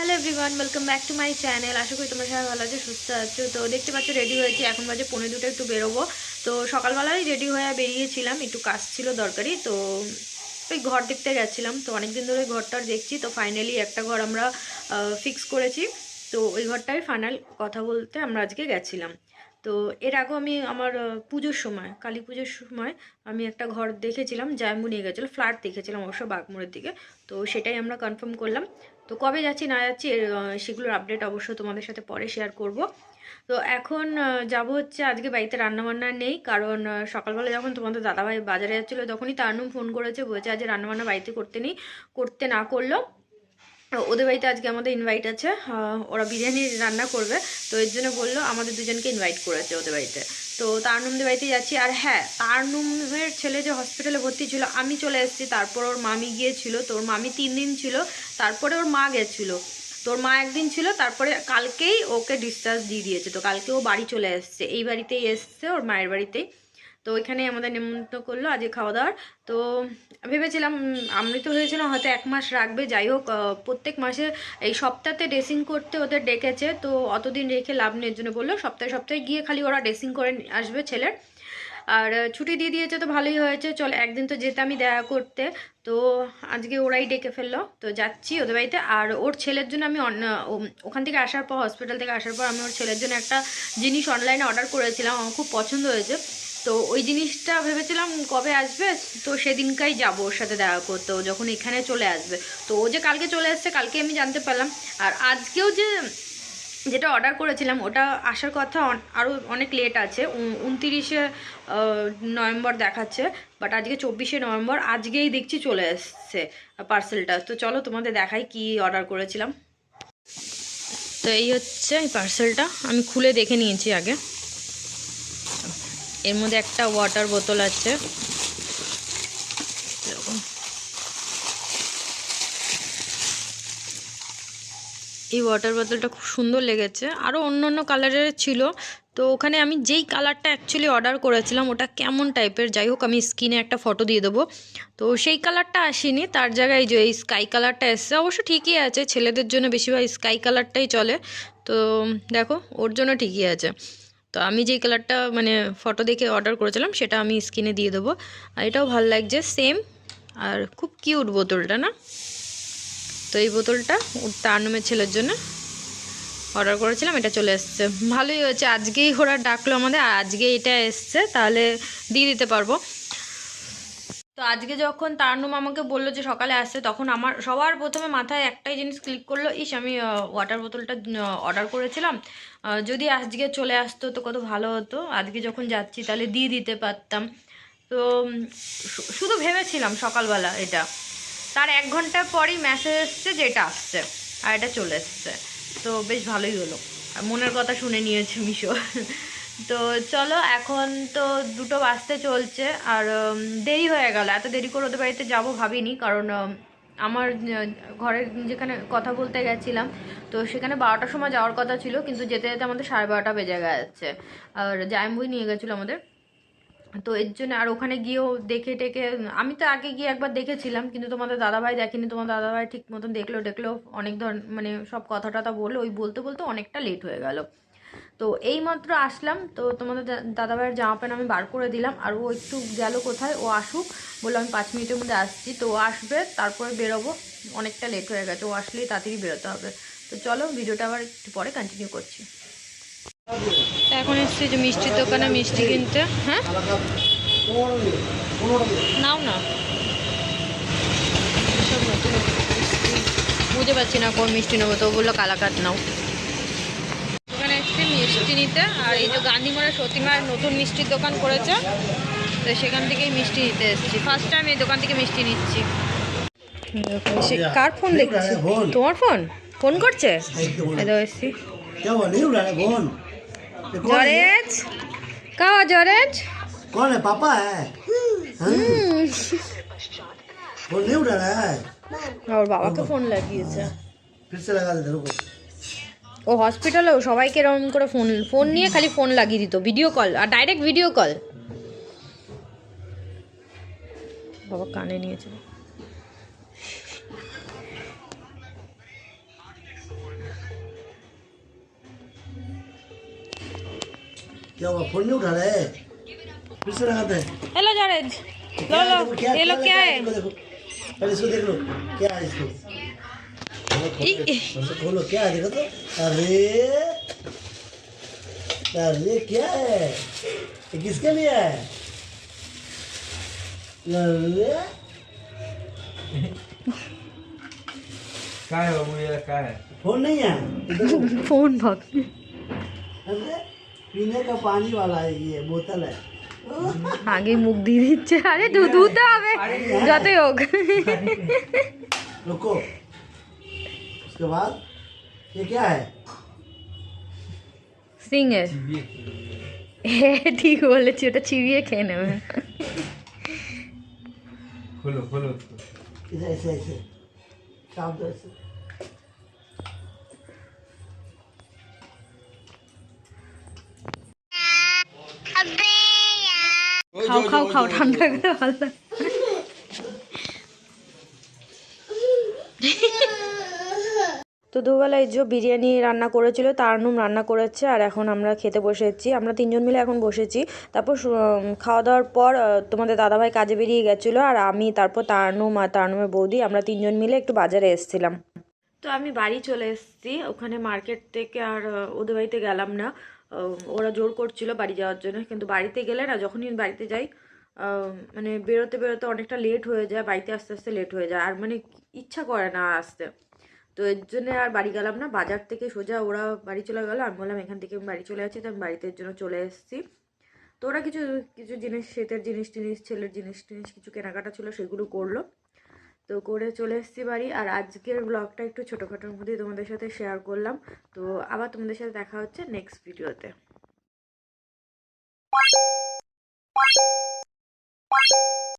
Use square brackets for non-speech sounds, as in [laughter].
Hello everyone welcome back to my channel আশা করি তোমরা সবাই ভালো আছো, সুস্থ আছো। তো দেখতে পাচ্ছ রেডি হয়েছি। এখন বাজে পনেরো দুটো, একটু বেরোবো। তো সকালবেলায় রেডি হয়ে বেরিয়েছিলাম, একটু কাজ ছিল দরকারি। তো ওই ঘর দেখতে গেছিলাম তো অনেকদিন ধরে ঘরটার দেখছি। তো ফাইনালি একটা ঘর আমরা ফিক্স করেছি। তো ওই ঘরটাই ফাইনাল কথা বলতে আমরা আজকে গেছিলাম। তো এর আগেও আমি আমার পুজোর সময়, কালী পুজোর সময় আমি একটা ঘর দেখেছিলাম জায়ম্বু নিয়ে গেছিল, ফ্ল্যাট দেখেছিলাম অবশ্য বাগমোড়ের দিকে। তো সেটাই আমরা কনফার্ম করলাম। তো কবে যাচ্ছি, না যাচ্ছি সেগুলোর আপডেট অবশ্য তোমাদের সাথে পরে শেয়ার করব। তো এখন যাব হচ্ছে, আজকে বাড়িতে রান্নাবান্না নেই, কারণ সকালবেলা যখন তোমাদের দাদাভাই বাজারে যাচ্ছিল, তখনই তারনুম ফোন করেছে, বলেছে আজ রান্নাবান্না বাড়িতে করতে নেই, করতে না করলেও ওদের বাড়িতে আজকে আমাদের ইনভাইট আছে। ওরা বিরিয়ানি রান্না করবে। তো এর জন্য বলল আমাদের দুজনকে ইনভাইট করেছে ওদের বাড়িতে। তো তারনুমদের বাড়িতে যাচ্ছি। আর হ্যাঁ তারনুমের ছেলে যে হসপিটালে ভর্তি ছিল, আমি চলে এসেছি। তারপর ওর মামি গিয়েছিল। তো ওর মামি তিন দিন ছিল। তারপরে ওর মা গেছিল। তোর মা একদিন ছিল। তারপরে কালকেই ওকে ডিসচার্জ দিয়ে দিয়েছে। তো কালকে ও বাড়ি চলে এসছে। এই বাড়িতেই এসছে ওর মায়ের বাড়িতেই। তো ওইখানে আমাদের নিমন্ত্রণ করল আজকে খাওয়া দাওয়ার তো ভেবেছিলাম আমৃত হয়েছিল, হয়তো এক মাস রাখবে। যাই হোক প্রত্যেক মাসে এই সপ্তাহে ড্রেসিং করতে ওদের ডেকেছে। তো অতদিন রেখে লাভ নেই জন্য বলল, সপ্তাহে সপ্তাহে গিয়ে খালি ওরা ড্রেসিং করে আসবে ছেলের। আর ছুটি দিয়ে দিয়েছে তো ভালোই হয়েছে। চল, একদিন তো যেতে আমি দেখা করতে। তো আজকে ওরাই ডেকে ফেলল। তো যাচ্ছি ওদের বাড়িতে। আর ওর ছেলের জন্য আমি ওখান থেকে আসার পর হসপিটাল থেকে আসার পর আমি ওর ছেলের জন্য একটা জিনিস অনলাইনে অর্ডার করেছিলাম। আমার খুব পছন্দ হয়েছে। তো ওই জিনিসটা ভেবেছিলাম কবে আসবে? তো সেদিনকাই যাব ওর সাথে দেখা করতে। যখন এখানে চলে আসবে। তো ও যে কালকে চলে আসছে কালকে আমি জানতে পারলাম। আর আজকেও যে যেটা অর্ডার করেছিলাম, ওটা আসার কথা আরও অনেক লেট আছে। উন- উনতিরিশে নভেম্বর দেখাচ্ছে। বাট আজকে চব্বিশে নভেম্বর, আজকেই দেখছি চলে এসছে পার্সেলটা তো চলো তোমাদের দেখাই কি অর্ডার করেছিলাম। তো এই হচ্ছে পার্সেলটা আমি খুলে দেখে নিয়েছি আগে। এর মধ্যে একটা ওয়াটার বোতল আছে। এই ওয়াটার বোতলটা খুব সুন্দর লেগেছে। আরও অন্য অন্য কালারের ছিল। তো ওখানে আমি যেই কালারটা অ্যাকচুয়ালি অর্ডার করেছিলাম, ওটা কেমন টাইপের যাই হোক, আমি স্ক্রিনে একটা ফটো দিয়ে দেবো। তো সেই কালারটা আসেনি। তার জায়গায় যে এই স্কাই কালারটা এসছে, অবশ্য ঠিকই আছে। ছেলেদের জন্য বেশিরভাগ স্কাই কালারটাই চলে। তো দেখো, ওর জন্য ঠিকই আছে। তো আমি যেই কালারটা মানে ফটো দেখে অর্ডার করেছিলাম, সেটা আমি স্কিনে দিয়ে দেবো। আর এটাও ভালো লাগছে সেম আর খুব কিউট বোতলটা, না? তো এই বোতলটা তার নামের ছেলের জন্য অর্ডার করেছিলাম, এটা চলে এসছে। ভালোই হয়েছে, আজকেই ওরা ডাকলো আমাদের আজকে এটা এসছে, তাহলে দিয়ে দিতে পারব। তো আজকে যখন তারনুম আমাকে বলল যে সকালে আসছে তখন আমার সবার প্রথমে মাথায় একটাই জিনিস ক্লিক করল, ইস, আমি ওয়াটার বোতলটা অর্ডার করেছিলাম। যদি আজকে চলে আসতো তো কত ভালো হতো। আজকে যখন যাচ্ছি তাহলে দিয়ে দিতে পারতাম। তো শুধু ভেবেছিলাম সকালবেলা এটা। তার এক ঘণ্টা পরই মেসেজ এসছে যে এটা আসছে, আর এটা চলে এসছে। তো বেশ ভালোই হলো। মনের কথা শুনে নিয়েছে মিশো। [laughs] তো চলো, এখন তো দুটো বাজতে চলছে আর দেরি হয়ে গেল। এত দেরি করে ওদের বাড়িতে যাব ভাবিনি, কারণ আমার ঘরের যেখানে কথা বলতে গেছিলাম, তো সেখানে বারোটার সময় যাওয়ার কথা ছিল, কিন্তু যেতে যেতে আমাদের সাড়ে বারোটা বেজে গেছে। আর জায়ম্বুই নিয়ে গেছিল আমাদের। তো এর জন্য আর ওখানে গিয়েও দেখে টেকে আমি তো আগে গিয়ে একবার দেখেছিলাম, কিন্তু তোমাদের দাদাভাই দেখেনি। তোমার দাদাভাই ঠিক মতন দেখল দেখল, অনেক ধর মানে সব কথা টথা বলল। ওই বলতে বলতে অনেকটা লেট হয়ে গেল। তো এই মাত্র আসলাম। তো তোমাদের দাদাভাইয়ের জামা প্যান্ট আমি বার করে দিলাম। আর ও একটু গেল কোথায়? ও আসুক। বলল আমি পাঁচ মিনিটের মধ্যে আসছি। তো ও আসবে, তারপরে বেরোবো। অনেকটা লেট হয়ে গেছে। ও আসলেই তাড়াতাড়ি বেরোতে হবে। তো চলো, ভিডিওটা আবার একটু পরে কন্টিনিউ করছি। এখন এসছি যে মিষ্টির দোকানে মিষ্টি কিনতে। হ্যাঁ? নাও না। বুঝতে পারছি না কোন মিষ্টি নেব। তো বলল কালাকাত নাও। মিষ্টি নিতে আর এই যে গান্ধীমোড়ে সতীমার নতুন মিষ্টির দোকান করেছে তো সেখান থেকেই মিষ্টি নিতে এসেছি ফার্স্ট টাইম এই দোকান থেকে মিষ্টি নিচ্ছি সে কার ফোন দেখছি তোমার ফোন ফোন করছে এই তো এসছি क्या वो नहीं उड़ रहा है कौन ये कौन है জরেজ কা জরেজ कौन है पापा है हाँ? वो नहीं उड़ा रहा है ওর বাবাকে ফোন লাগিয়েছে फिर से लगा दे रुको ও হসপিটালেও সবাইকে এরকম করে ফোন ফোন নিয়ে খালি ফোন লাগিয়ে দিত ভিডিও কল আর ডাইরেক্ট ভিডিও কল বাবা কানে নিয়েছে। अरे अरे क्या है ये किसके लिए है अरे काय हो मुलीला काय आहे? फोन नहीं है ये देखो [laughs] फोन भाग अरे पीने का पानी वाला है ये बोतल है আগে মুখ দিয়ে দিচ্ছে আরে ধু ধুতে হবে যতই হোক रुको उसके बाद ये क्या है সিংয়ের चिबिए. হ্যাঁ ঠিক বলেছি ওটা চিবিয়ে খেয়ে নেবে खोलो खोलो उसको. इसे ऐसे ऐसे चाप दो ऐसे খাও খাও খাও ঠান্ডা করে ভালো তো দুবেলায় যে বিরিয়ানি রান্না করেছিল তার নুম রান্না করেছে আর এখন আমরা খেতে বসেছি। আমরা তিনজন মিলে এখন বসেছি। তারপর খাওয়া দাওয়ার পর তোমাদের দাদাভাই কাজে বেরিয়ে গেছিল আর আমি, তারপর তারনুম আর তারনুমের বৌদি আমরা তিনজন মিলে একটু বাজারে এসেছিলাম। তো আমি বাড়ি চলে এসেছি। ওখানে মার্কেট থেকে আর ওদের বাড়িতে গেলাম না। ওরা জোর করছিল বাড়ি যাওয়ার জন্য। কিন্তু বাড়িতে গেলে না, যখনই বাড়িতে যাই মানে বেরোতে বেরোতে অনেকটা লেট হয়ে যায়, বাড়িতে আস্তে আস্তে লেট হয়ে যায়। আর মানে ইচ্ছা করে না আসতে। তো এর জন্যে আর বাড়ি গেলাম না। বাজার থেকে সোজা ওরা বাড়ি চলে গেলো। আমি বললাম, এখান থেকে বাড়ি চলে আছি তো আমি বাড়িতে জন্য চলে এসেছি। তো ওরা কিছু কিছু জিনিস, শীতের জিনিস টিনিস, ছেলের জিনিস টিনিস, কিছু কেনাকাটা ছিল, সেগুলো করল। তো করে চলে এসেছি বাড়ি। আর আজকের ব্লগটা একটু ছোটোখাটোর মধ্যেই তোমাদের সাথে শেয়ার করলাম। তো আবার তোমাদের সাথে দেখা হচ্ছে নেক্সট ভিডিওতে Bye.